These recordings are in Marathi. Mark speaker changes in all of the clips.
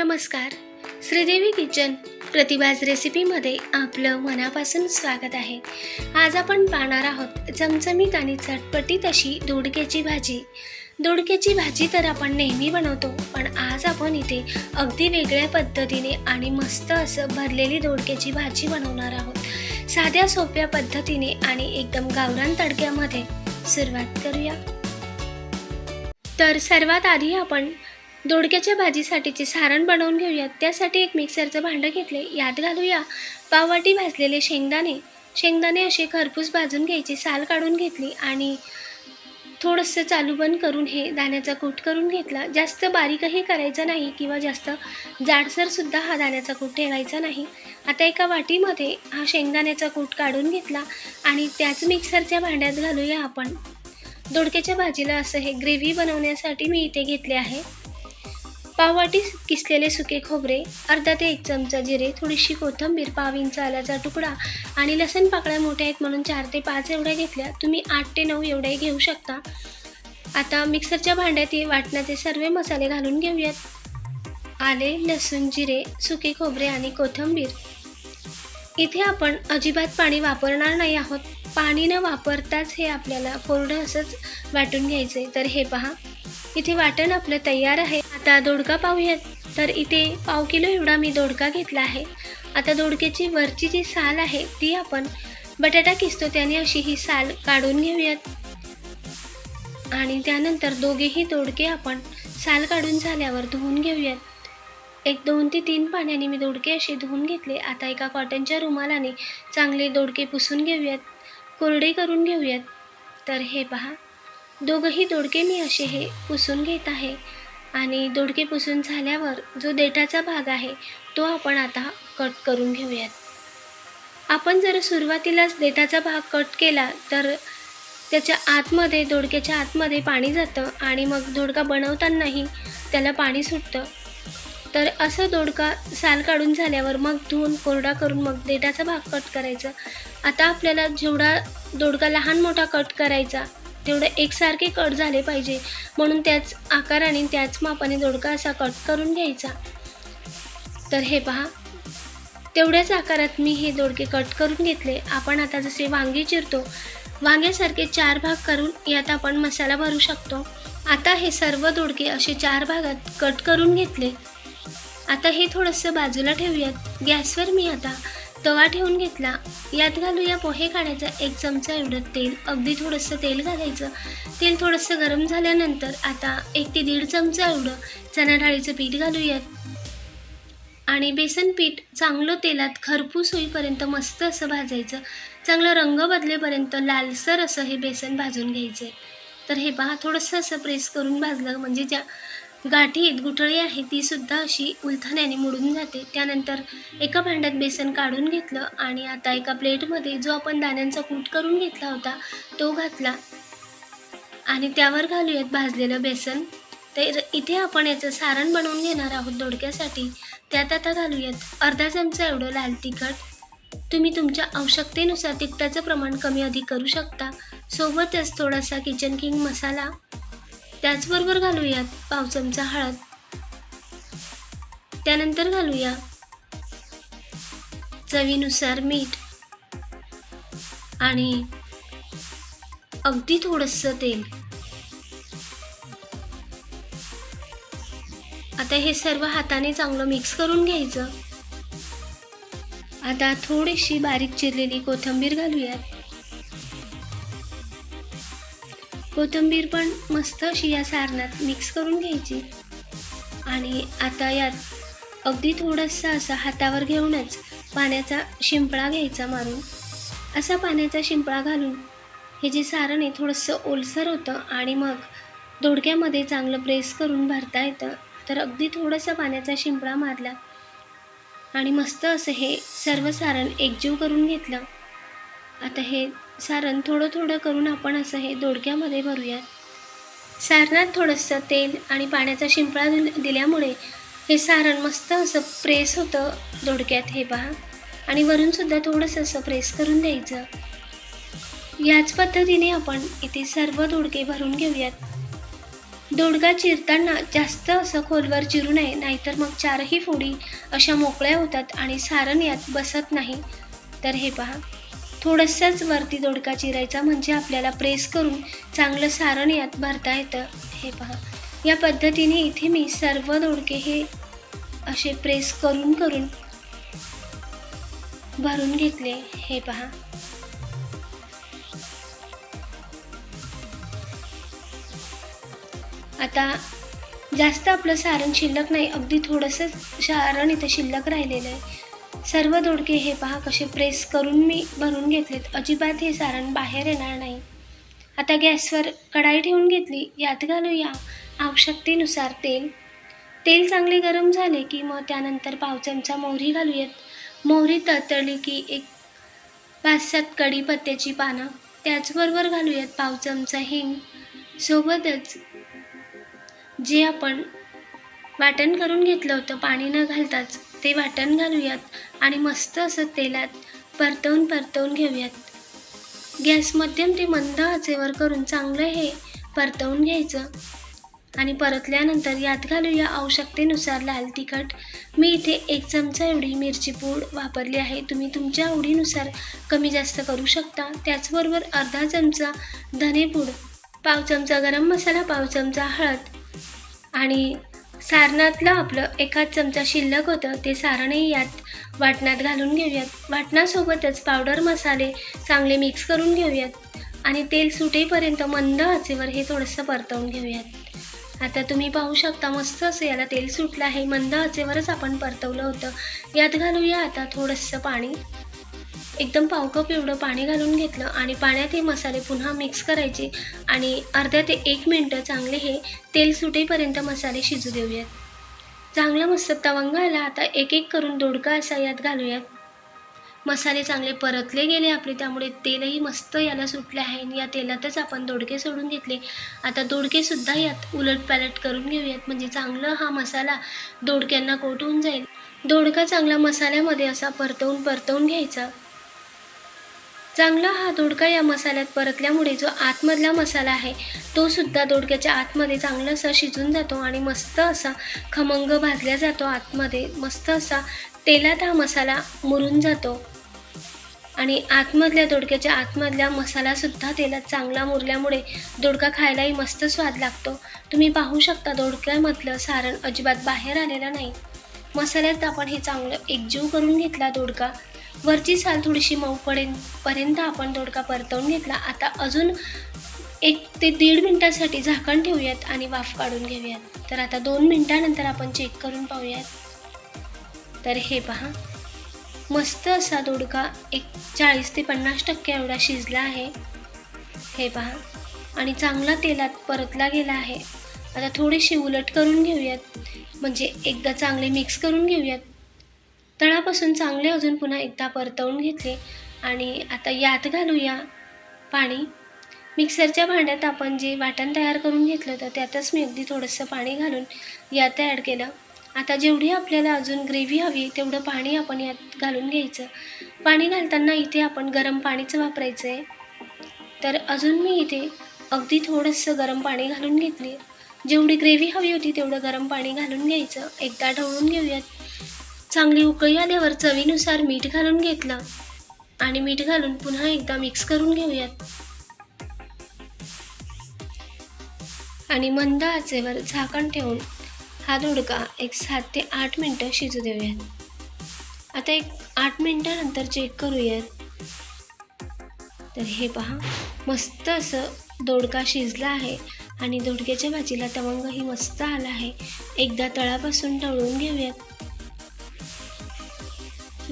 Speaker 1: नमस्कार. श्रीदेवी किचन प्रतिभाज रेसिपीमध्ये आपलं मनापासून स्वागत आहे. आज आपण पाहणार आहोत चमचमीत आणि चटपटीत अशी दोडक्याची भाजी. दोडक्याची भाजी तर आपण नेहमी बनवतो पण आज आपण इथे अगदी वेगळ्या पद्धतीने आणि मस्त असं भरलेली दोडक्याची भाजी बनवणार आहोत. साध्या सोप्या पद्धतीने आणि एकदम गावरान तडक्यामध्ये. सुरुवात करूया. तर सर्वात आधी आपण दोडक्याच्या भाजीसाठीचे सारण बनवून घेऊयात. त्यासाठी एक मिक्सरचं भांडं घेतले. यात घालूया पाववाटी भाजलेले शेंगदाणे. शेंगदाणे असे खरपूस भाजून घ्यायचे. साल काढून घेतली आणि थोडंसं चालू बंद करून हे दाण्याचा कूट करून घेतला. जास्त बारीकही करायचं नाही किंवा जास्त जाडसरसुद्धा हा दाण्याचा कूट ठेवायचा नाही. आता एका वाटीमध्ये हा शेंगदाण्याचा कूट काढून घेतला आणि त्याच मिक्सरच्या भांड्यात घालूया आपण. दोडक्याच्या भाजीला असं हे ग्रेव्ही बनवण्यासाठी मी इथे घेतले आहे. पाववाटी किसलेले सुके खोबरे अर्धा ते एक चमचा जिरे थोडीशी कोथिंबीर पाव इंच आल्याचा तुकडा आणि लसण पाकळ्या मोठ्या आहेत म्हणून चार ते पाच एवढ्या घेतल्या. तुम्ही आठ ते नऊ एवढ्या घेऊ शकता. आता मिक्सरच्या भांड्यात वाटण्याचे वाटणाचे सर्व मसाले घालून घेऊयात. आले लसूण जिरे सुके खोबरे आणि कोथिंबीर. इथे आपण अजिबात पाणी वापरणार नाही आहोत. पाणी न वापरताच हे आपल्याला कोरडं असंच वाटून घ्यायचं आहे तर हे पहा. इथे वाटण आपलं तयार आहे. आता दोडका पाहूयात. तर इथे पाव किलो एवढा मी दोडका घेतला आहे. आता दोडक्याची वरची जी साल आहे ती आपण बटाटा किसतो त्याने अशी ही साल काढून घेऊयात. आणि त्यानंतर दोघेही दोडके आपण साल काढून झाल्यावर धुवून घेऊयात. एक दोन ते तीन पाण्याने मी दोडके असे धुवून घेतले. आता एका कॉटनच्या रुमालाने चांगले दोडके पुसून घेऊयात. कोरडे करून घेऊयात. तर हे पहा. दोघंही दोडके मी असे हे पुसून घेत आहे. आणि दोडके पुसून झाल्यावर जो देठाचा भाग आहे तो आपण आता कट करून घेऊयात. आपण जर सुरुवातीलाच देठाचा भाग कट केला तर त्याच्या आतमध्ये दोडक्याच्या आतमध्ये पाणी जातं आणि मग दोडका बनवतानाही त्याला पाणी सुटतं. तर असं दोडका साल काढून झाल्यावर मग धुवून कोरडा करून मग देठाचा भाग कट करायचा. आता आपल्याला जेवढा दोडका लहान मोठा कट करायचा तेवढे एकसारखे कट झाले पाहिजे. म्हणून त्याच आकाराने त्याच मापाने दोडका असा कट करून घ्यायचा. तर हे पहा. तेवढ्याच आकारात मी हे दोडके कट करून घेतले. आपण आता जसे वांगे चिरतो वांग्यासारखे चार भाग करून यात आपण मसाला भरू शकतो. आता हे सर्व दोडके असे चार भागात कट करून घेतले. आता हे थोडंसं बाजूला ठेवूयात. गॅसवर मी आता तवा ठेवून घेतला. यात घालूया पोहे काढायचा. एक चमचा एवढं तेल अगदी थोडंसं तेल घालायचं. तेल थोडंसं गरम झाल्यानंतर आता एक ते दीड चमचा एवढं चणा डाळीचं पीठ घालूयात आणि बेसन पीठ चांगलं तेलात खरपूस होईपर्यंत मस्त असं भाजायचं. चांगलं रंग बदलेपर्यंत लालसर असं हे बेसन भाजून घ्यायचं तर हे पहा थोडंसं असं प्रेस करून भाजलं. म्हणजे ज्या गाठी आहेत गुठळी आहे ती सुद्धा अशी उलथण्याने मुडून जाते. त्यानंतर एका भांड्यात बेसन काढून घेतलं आणि आता एका प्लेटमध्ये जो आपण दाण्यांचा कूट करून घेतला होता तो घातला. आणि त्यावर घालूयात भाजलेलं बेसन. तर इथे आपण याचं सारण बनवून घेणार आहोत दोडक्यासाठी. त्यात आता घालूयात अर्धा चमचा एवढं लाल तिखट. तुम्ही तुमच्या आवश्यकतेनुसार तिखटाचं प्रमाण कमी अधिक करू शकता. सोबतच थोडासा किचन किंग मसाला. त्याचबरोबर घालूयात पाव चमचा हळद. त्यानंतर घालूया चवीनुसार मीठ. आणि अगदी थोडंसं तेल. आता हे सर्व हाताने चांगलं मिक्स करून घ्यायचं. आता थोडीशी बारीक चिरलेली कोथिंबीर घालूयात. कोथिंबीर पण मस्त अशी या सारणात मिक्स करून घ्यायची. आणि आता यात अगदी थोडंसं असं हातावर घेऊनच पाण्याचा शिंपळा घ्यायचा मारून. असा पाण्याचा शिंपळा घालून हे जे सारण आहे थोडंसं ओलसर होतं आणि मग दोडक्यामध्ये चांगलं प्रेस करून भरता येतं. तर अगदी थोडंसं पाण्याचा शिंपळा मारला आणि मस्त असं हे सर्व सारण एकजीव करून घेतलं. आता हे सारण थोडं थोडं करून आपण असं हे दोडक्यामध्ये भरूयात. सारणात थोडंसं तेल आणि पाण्याचा शिंपळा दिल दिल्यामुळे हे सारण मस्त असं प्रेस होतं दोडक्यात हे पहा. आणि वरूनसुद्धा थोडंसं असं प्रेस करून द्यायचं. याच पद्धतीने आपण इथे सर्व दोडके भरून घेऊयात. दोडका चिरताना जास्त असं खोलवर चिरू नये नाहीतर मग चारही फोडी अशा मोकळ्या होतात आणि सारण यात बसत नाही. तर हे पहा. थोडंसंच वरती दोडका चिरायचा म्हणजे आपल्याला प्रेस करून चांगलं सारण यात भरता येतं. हे पहा. या पद्धतीने इथे मी सर्व दोडके हे असे प्रेस करून करून भरून घेतले. हे पहा. आता जास्त आपलं सारण शिल्लक नाही अगदी थोडंसं सारण इथं शिल्लक राहिलेलं आहे. सर्व दोडके हे पहा कसे प्रेस करून मी भरून घेतलेत. अजिबात हे सारण बाहेर येणार नाही. आता गॅसवर कढाई ठेवून घेतली. यात घालूया आवश्यकतेनुसार तेल. तेल चांगले गरम झाले की मग त्यानंतर पाव चमचा मोहरी घालूयात. मोहरी तळतळली की एक पाच सात कढीपत्त्याची पानं. त्याचबरोबर घालूयात पाव चमचा हिंग. सोबतच जे आपण वाटण करून घेतलं होतं पाणी न घालताच ते वाटण घालूयात आणि मस्त असं तेलात परतवून परतवून घेऊयात. गॅस मध्यम ते मंद आचेवर करून चांगलं हे परतवून घ्यायचं. आणि परतल्यानंतर यात घालूया आवश्यकतेनुसार लाल तिखट. मी इथे एक चमचा एवढी मिरची पूड वापरली आहे. तुम्ही तुमच्या आवडीनुसार कमी जास्त करू शकता. त्याचबरोबर अर्धा चमचा धनेपूड पाव चमचा गरम मसाला पाव चमचा हळद आणि सारणातलं आपलं एकाच चमचा शिल्लक होतं ते सारणही यात वाटणात घालून घेऊयात. वाटणासोबतच पावडर मसाले चांगले मिक्स करून घेऊयात. आणि तेल सुटेपर्यंत मंद आचेवर हे थोडंसं परतवून घेऊयात. आता तुम्ही पाहू शकता मस्त असं याला तेल सुटलं आहे. मंद आचेवरच आपण परतवलं होतं. यात घालूया आता थोडंसं पाणी. एकदम पावकप एवढं पाणी घालून घेतलं आणि पाण्यात हे मसाले पुन्हा मिक्स करायचे आणि अर्ध्या ते एक मिनटं चांगले हे तेल सुटेपर्यंत मसाले शिजू देऊयात. चांगला मस्त तवंग आला आता एक एक करून दोडका असा यात घालूयात. मसाले चांगले परतले गेले आपले त्यामुळे तेलही मस्त याला सुटले आहे आणि या तेलातच आपण दोडके सोडून घेतले. आता दोडकेसुद्धा यात उलट पॅलट करून घेऊयात म्हणजे चांगलं हा मसाला दोडक्यांना कोट होऊन जाईल. दोडका चांगला मसाल्यामध्ये असा परतवून परतवून घ्यायचा. चांगला हा दोडका या मसाल्यात परतल्यामुळे जो आतमधला मसाला आहे तो सुद्धा दोडक्याच्या आतमध्ये चांगला असा शिजून जातो आणि मस्त असा खमंग भाजल्या जातो आतमध्ये. मस्त असा तेलात हा मसाला मुरून जातो. आणि आतमधल्या दोडक्याच्या आतमधल्या मसालासुद्धा तेलात चांगला मुरल्यामुळे दोडका खायलाही मस्त स्वाद लागतो. तुम्ही पाहू शकता दोडक्यामधलं सारण अजिबात बाहेर आलेलं नाही. मसाल्यात आपण हे चांगलं एकजीव करून घेतला दोडका. वरची साल थोडीशी मऊ पडेन पर्यंत आपण दोडका परतवून घेतला. आता अजून एक ते दीड मिनटासाठी झाकण ठेवूयात आणि वाफ काढून घेऊयात. तर आता दोन मिनटानंतर आपण चेक करून पाहूयात. तर हे पहा. मस्त असा दोडका एक चाळीस ते पन्नास टक्के एवढा शिजला आहे. हे पहा. आणि चांगला तेलात परतला गेला आहे. आता थोडीशी उलट करून घेऊयात. म्हणजे एकदा चांगले मिक्स करून घेऊयात. तळापासून चांगले अजून पुन्हा एकदा परतवून घेतले आणि आता यात घालूया पाणी. मिक्सरच्या भांड्यात आपण जे वाटण तयार करून घेतलं होतं त्यातच मी अगदी थोडंसं पाणी घालून यात ॲड केलं. आता जेवढी आपल्याला अजून ग्रेव्ही हवी तेवढं पाणी आपण यात घालून घ्यायचं. पाणी घालताना इथे आपण गरम पाणीच वापरायचं आहे तर अजून मी इथे अगदी थोडंसं गरम पाणी घालून घेतली. जेवढी ग्रेव्ही हवी होती तेवढं गरम पाणी घालून घ्यायचं. एकदा ढवळून घेऊयात. चांगली उकळी आल्यावर चवीनुसार मीठ घालून घेतलं. आणि मीठ घालून पुन्हा एकदा मिक्स करून घेऊयात. आणि मंद आचेवर झाकण ठेवून हा दोडका एक सात ते आठ मिनटं शिजू देऊयात. आता एक आठ मिनटानंतर चेक करूयात. तर हे पहा मस्त असं दोडका शिजला आहे. आणि दोडक्याच्या भाजीला तवंगही मस्त आला आहे. एकदा तळापासून तळून घेऊयात.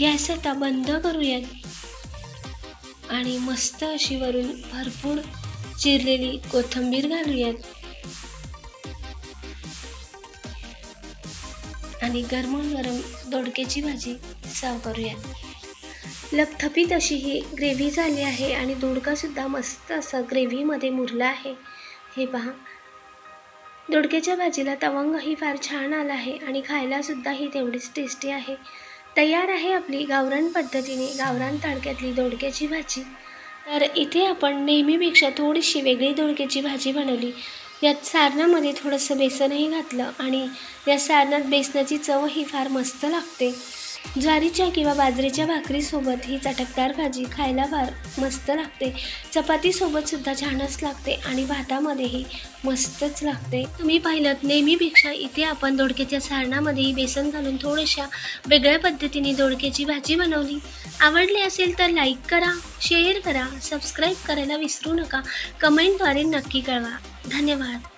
Speaker 1: गॅस आता बंद करूयात. आणि मस्त अशी वरून भरपूर चिरलेली कोथिंबीर घालूयात. आणि गरमागरम दोडक्याची भाजी सर्व करूयात. लपथपीत अशी ही ग्रेव्ही झाली आहे आणि दोडकासुद्धा मस्त असा ग्रेव्हीमध्ये मुरला आहे. हे पहा. दोडक्याच्या भाजीला तवंगही फार छान आला आहे आणि खायलासुद्धा ही तेवढीच टेस्टी आहे. तयार आहे आपली गावरान पद्धतीने गावरान तडक्यातली दोडक्याची भाजी. तर इथे आपण नेहमीपेक्षा थोडीशी वेगळी दोडक्याची भाजी बनवली. यात सारणामध्ये थोडंसं बेसनही घातलं आणि या सारणात बेसनाची चवही फार मस्त लागते. ज्वारीच्या किंवा बाजरीच्या भाकरीसोबत ही चटकदार भाजी खायला फार मस्त लागते. चपातीसोबत सुद्धा छानच लागते आणि भातामध्येही मस्तच लागते. तुम्ही पाहिलं नेहमीपेक्षा इथे आपण दोडक्याच्या सारणामध्येही बेसन घालून थोड्याशा वेगळ्या पद्धतीने दोडक्याची भाजी बनवली. आवडली असेल तर लाईक करा शेअर करा सबस्क्राईब करायला विसरू नका. कमेंटद्वारे नक्की कळवा. धन्यवाद.